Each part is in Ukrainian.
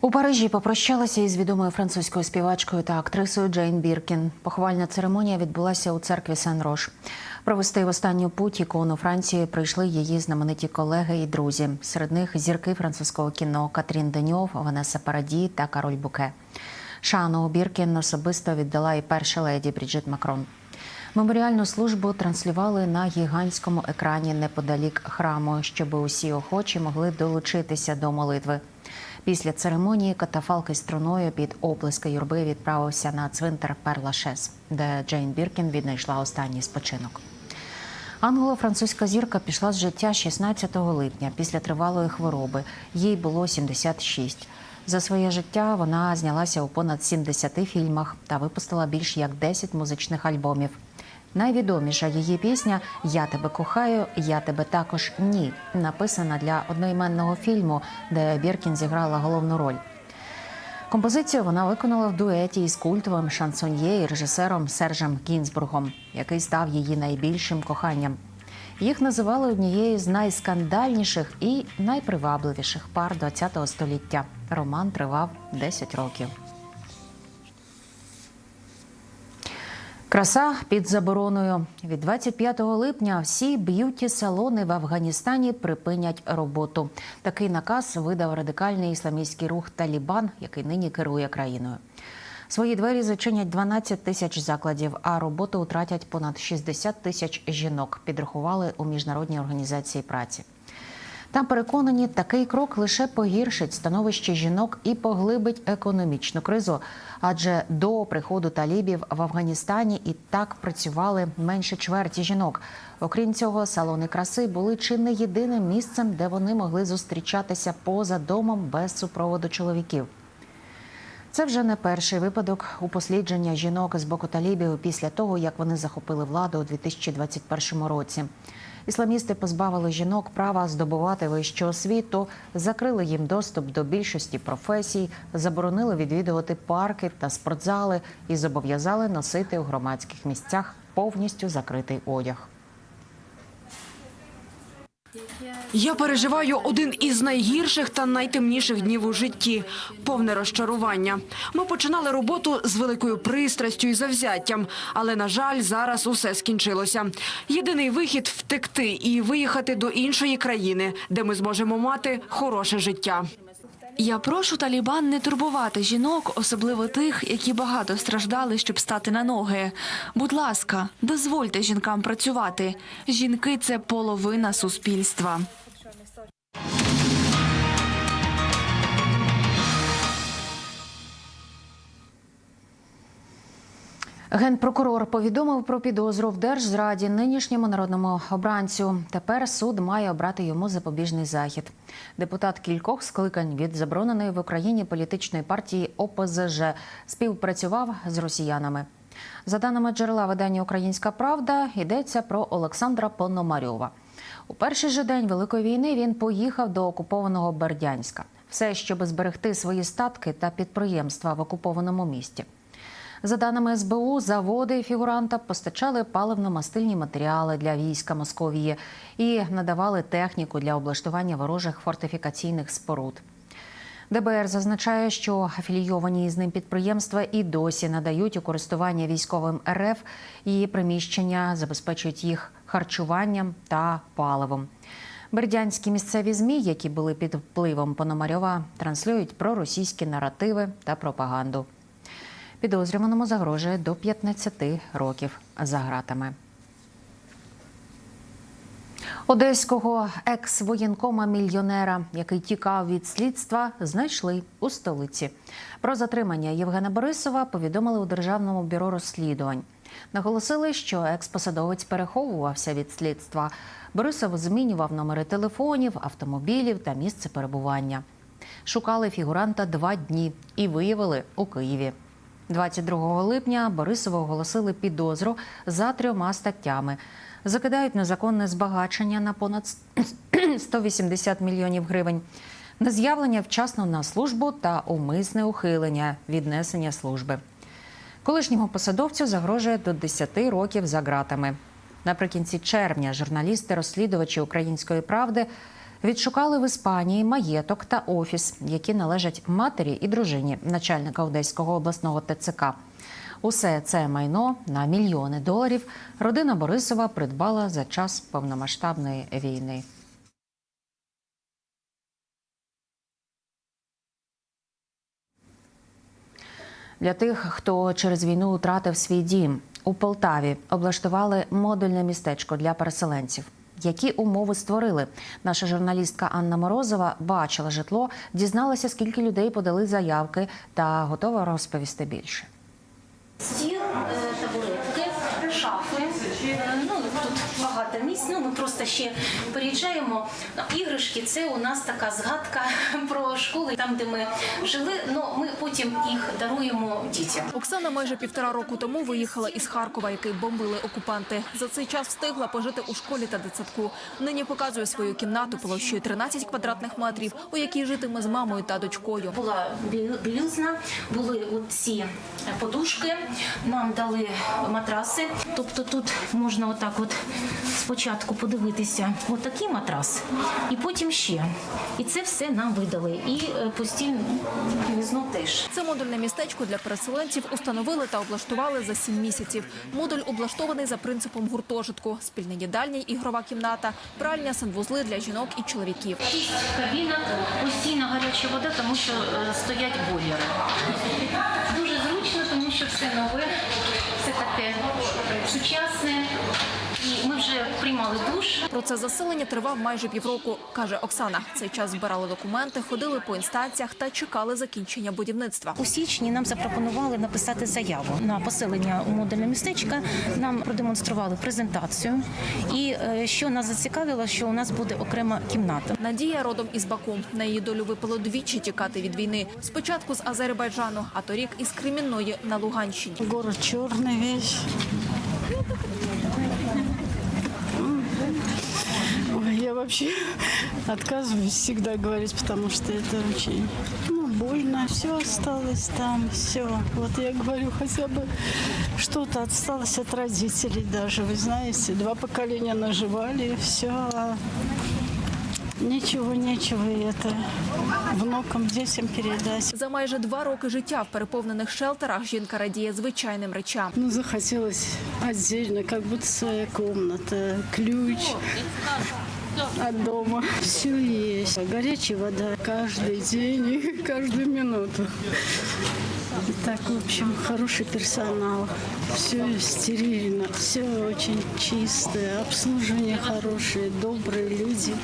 У Парижі попрощалася із відомою французькою співачкою та актрисою Джейн Біркін. Поховальна церемонія відбулася у церкві Сен-Рош. Провести в останню путь ікону Франції прийшли її знамениті колеги і друзі. Серед них зірки французького кіно Катрін Деньов, Ванеса Параді та Кароль Буке. Шану Біркін особисто віддала і перша леді Бріджит Макрон. Меморіальну службу транслювали на гігантському екрані неподалік храму, щоб усі охочі могли долучитися до молитви. Після церемонії катафалк із труною під оплески юрби відправився на цвинтар Перлашес, де Джейн Біркін віднайшла останній спочинок. Англо-французька зірка пішла з життя 16 липня після тривалої хвороби. Їй було 76. За своє життя вона знялася у понад 70 фільмах та випустила більш як 10 музичних альбомів. Найвідоміша її пісня Я тебе кохаю, я тебе також ні, написана для одноіменного фільму, де Біркін зіграла головну роль. Композицію вона виконала в дуеті із культовим шансоньє і режисером Сержем Гінзбургом, який став її найбільшим коханням. Їх називали однією з найскандальніших і найпривабливіших пар ХХ століття. Роман тривав 10 років. Краса під забороною від 25 липня. Всі б'юті-салони в Афганістані припинять роботу. Такий наказ видав радикальний ісламістський рух Талібан, який нині керує країною. Свої двері зачинять 12 тисяч закладів, а роботу втратять понад 60 тисяч жінок. Підрахували у міжнародній організації праці. Там переконані, такий крок лише погіршить становище жінок і поглибить економічну кризу. Адже до приходу талібів в Афганістані і так працювали менше чверті жінок. Окрім цього, салони краси були чи не єдиним місцем, де вони могли зустрічатися поза домом без супроводу чоловіків. Це вже не перший випадок упослідження жінок з боку талібів після того, як вони захопили владу у 2021 році. Ісламісти позбавили жінок права здобувати вищу освіту, закрили їм доступ до більшості професій, заборонили відвідувати парки та спортзали і зобов'язали носити у громадських місцях повністю закритий одяг. Я переживаю один із найгірших та найтемніших днів у житті повне розчарування. Ми починали роботу з великою пристрастю і завзяттям, але на жаль, зараз усе скінчилося. Єдиний вихід втекти і виїхати до іншої країни, де ми зможемо мати хороше життя. Я прошу Талібан не турбувати жінок, особливо тих, які багато страждали, щоб стати на ноги. Будь ласка, дозвольте жінкам працювати. Жінки це половина суспільства. Генпрокурор повідомив про підозру в держзраді нинішньому народному обранцю. Тепер суд має обрати йому запобіжний захід. Депутат кількох скликань від забороненої в Україні політичної партії ОПЗЖ співпрацював з росіянами. За даними джерела видання Українська Правда, йдеться про Олександра Пономарьова. У перший же день Великої війни він поїхав до окупованого Бердянська. Все, щоб зберегти свої статки та підприємства в окупованому місті. За даними СБУ, заводи фігуранта постачали паливно-мастильні матеріали для війська Московії і надавали техніку для облаштування ворожих фортифікаційних споруд. ДБР зазначає, що афілійовані з ним підприємства і досі надають у користування військовим РФ і приміщення, забезпечують їх харчуванням та паливом. Бердянські місцеві змі, які були під впливом Пономарьова, транслюють проросійські наративи та пропаганду. Підозрюваному загрожує до 15 років за гратами. Одеського екс-воєнкома мільйонера, який тікав від слідства, знайшли у столиці. Про затримання Євгена Борисова повідомили у Державному бюро розслідувань. Наголосили, що екс-посадовець переховувався від слідства. Борисов змінював номери телефонів, автомобілів та місце перебування. Шукали фігуранта два дні і виявили у Києві. 22 липня Борисову оголосили підозру за трьома статтями. Закидають незаконне збагачення на понад 180 мільйонів гривень, нез'явлення вчасно на службу та умисне ухилення від несення служби. Колишньому посадовцю загрожує до 10 років за ґратами. Наприкінці червня журналісти-розслідувачі української правди Відшукали в Іспанії маєток та офіс, які належать матері і дружині начальника Одеського обласного ТЦК. Усе це майно на мільйони доларів родина Борисова придбала за час повномасштабної війни. Для тих, хто через війну втратив свій дім, у Полтаві облаштували модульне містечко для переселенців. Які умови створили? Наша журналістка Анна Морозова бачила житло, дізналася, скільки людей подали заявки, та готова розповісти більше. Стіл, місць. Ну, ми просто ще переїжджаємо. Ну, Іграшки це у нас така згадка про школи, там, де ми жили. Ну, ми потім їх даруємо дітям. Оксана майже півтора року тому виїхала із Харкова, який бомбили окупанти. За цей час встигла пожити у школі та дитсадку. Нині показує свою кімнату площею 13 квадратних метрів, у якій житиме з мамою та дочкою. Була бі- були ці подушки, нам дали матраси. Тобто тут можна отак от спочатку подивитися отакий матрас, і потім ще. І це все нам видали. І е, постільну білизну теж. Це модульне містечко для переселенців установили та облаштували за сім місяців. Модуль облаштований за принципом гуртожитку: спільна їдальня, ігрова кімната, пральня, санвузли для жінок і чоловіків. Шість кабінок, постійно гаряча вода, тому що е, стоять бойлери. Дуже зручно, тому що все нове, все таке сучасне. Вже приймали душ. Процес заселення тривав майже півроку, каже Оксана. Цей час збирали документи, ходили по інстанціях та чекали закінчення будівництва. У січні нам запропонували написати заяву на поселення у модульне містечко. Нам продемонстрували презентацію. І е, що нас зацікавило, що у нас буде окрема кімната. Надія родом із Баку. На її долю випало двічі тікати від війни. Спочатку з Азербайджану, а торік із Кремінної на Луганщині. Город черный весь. Ой, я вообще отказываюсь всегда говорить, потому что это очень ну, больно. Все осталось там, все. Вот я говорю, хотя бы что-то осталось от родителей даже. Вы знаете, два поколения наживали, все. Ничего, нечего и это внукам, детям передать. За майже два роки життя в переповнених шелтерах жінка радіє звичайним речам. Ну, захотелось отдельно, как будто своя комната, ключ от дома. Все есть. Горячая вода каждый день и каждую минуту. И Так, в общем, хороший персонал. Все стерильно, все очень чистое, обслуживание хорошее, добрые люди,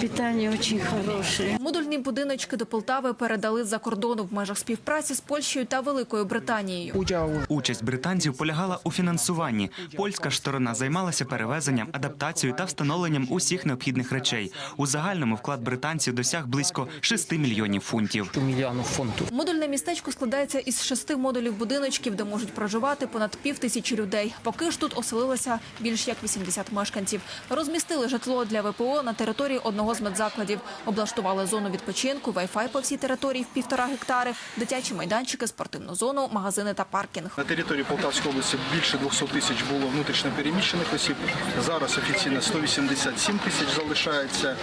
питание очень хорошее. Модульні будиночки до Полтави передали за кордону в межах співпраці з Польщею та Великою Британією. Участь британців полягала у фінансуванні. Польська ж сторона займалася перевезенням, адаптацією та встановленням усіх необхідних речей. У загальному вклад британців досяг близько 6 мільйонів фунтів. Модульне містечко складається із шести модулів будиночків, де можуть проживати понад пів тисячі людей. Поки ж тут оселилося більш як 80 мешканців. Розмістили житло для ВПО на території одного з медзакладів. Облаштували зону відпочинку, вай-фай по всій території в півтора гектари, дитячі майданчики, спортивну зону, магазини та паркінг. На території Полтавської області більше 200 тисяч було внутрішньо переміщених осіб. Зараз офіційно 187 тисяч залишається.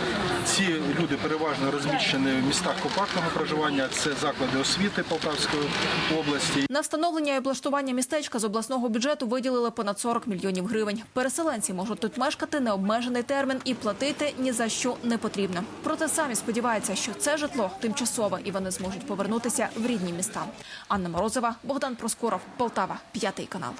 Ці люди переважно розміщені в містах компактного проживання. Це заклади освіти Полтавської області. На встановлення і облаштування містечка з обласного бюджету виділили понад 40 мільйонів гривень. Переселенці можуть тут мешкати необмежений термін і платити ні за що не потрібно. Проте самі сподіваються, що це житло тимчасове і вони зможуть повернутися в рідні міста. Анна Морозова, Богдан Проскоров, Полтава, п'ятий канал.